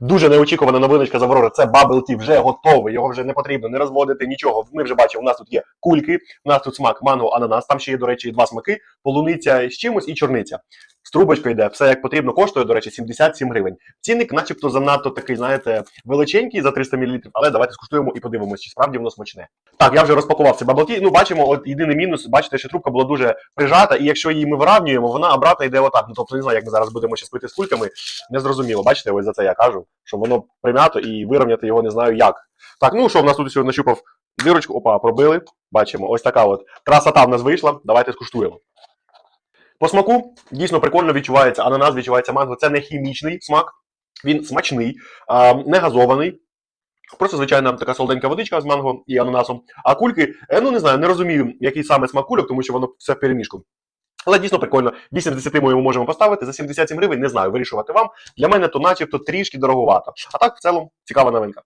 Дуже неочікувана новиночка з Аврори. Це Bubble Tea вже готовий. Його вже не потрібно не розводити нічого. Ми вже бачимо, у нас тут є кульки, у нас тут смак манго, ананас. Там ще є, до речі, два смаки: полуниця з чимось і чорниця. З трубочкою йде, все як потрібно, коштує, до речі, 77 гривень. Цінник, начебто, занадто такий, знаєте, величенький за 300 мл, але давайте скуштуємо і подивимося, чи справді воно смачне. Так, я вже розпакував цей Tea. Ну, бачимо, от єдиний мінус, бачите, що трубка була дуже прижата, і якщо її ми виравнюємо, вона обратно йде отак. Ну, тобто, не знаю, як ми зараз будемо ще пити з кульками, не зрозуміло. Бачите, ось за це я кажу, що воно прим'ято і вирівняти його не знаю як. Так, ну що в нас тут сьогодні нащупав дирочку, опа, пробили. Бачимо, ось така от красота в нас вийшла. Давайте скуштуємо. По смаку дійсно прикольно відчувається ананас, відчувається манго. Це не хімічний смак, він смачний, не газований. Просто звичайна така солоденька водичка з манго і ананасом. А кульки, е, ну не знаю, не розумію, який саме смак кульок, тому що воно все в переміжку. Але дійсно прикольно. 8 з 10 ми його можемо поставити. За 77 гривень не знаю, вирішувати вам. Для мене то начебто трішки дороговато. А так, в цілому, цікава новинка.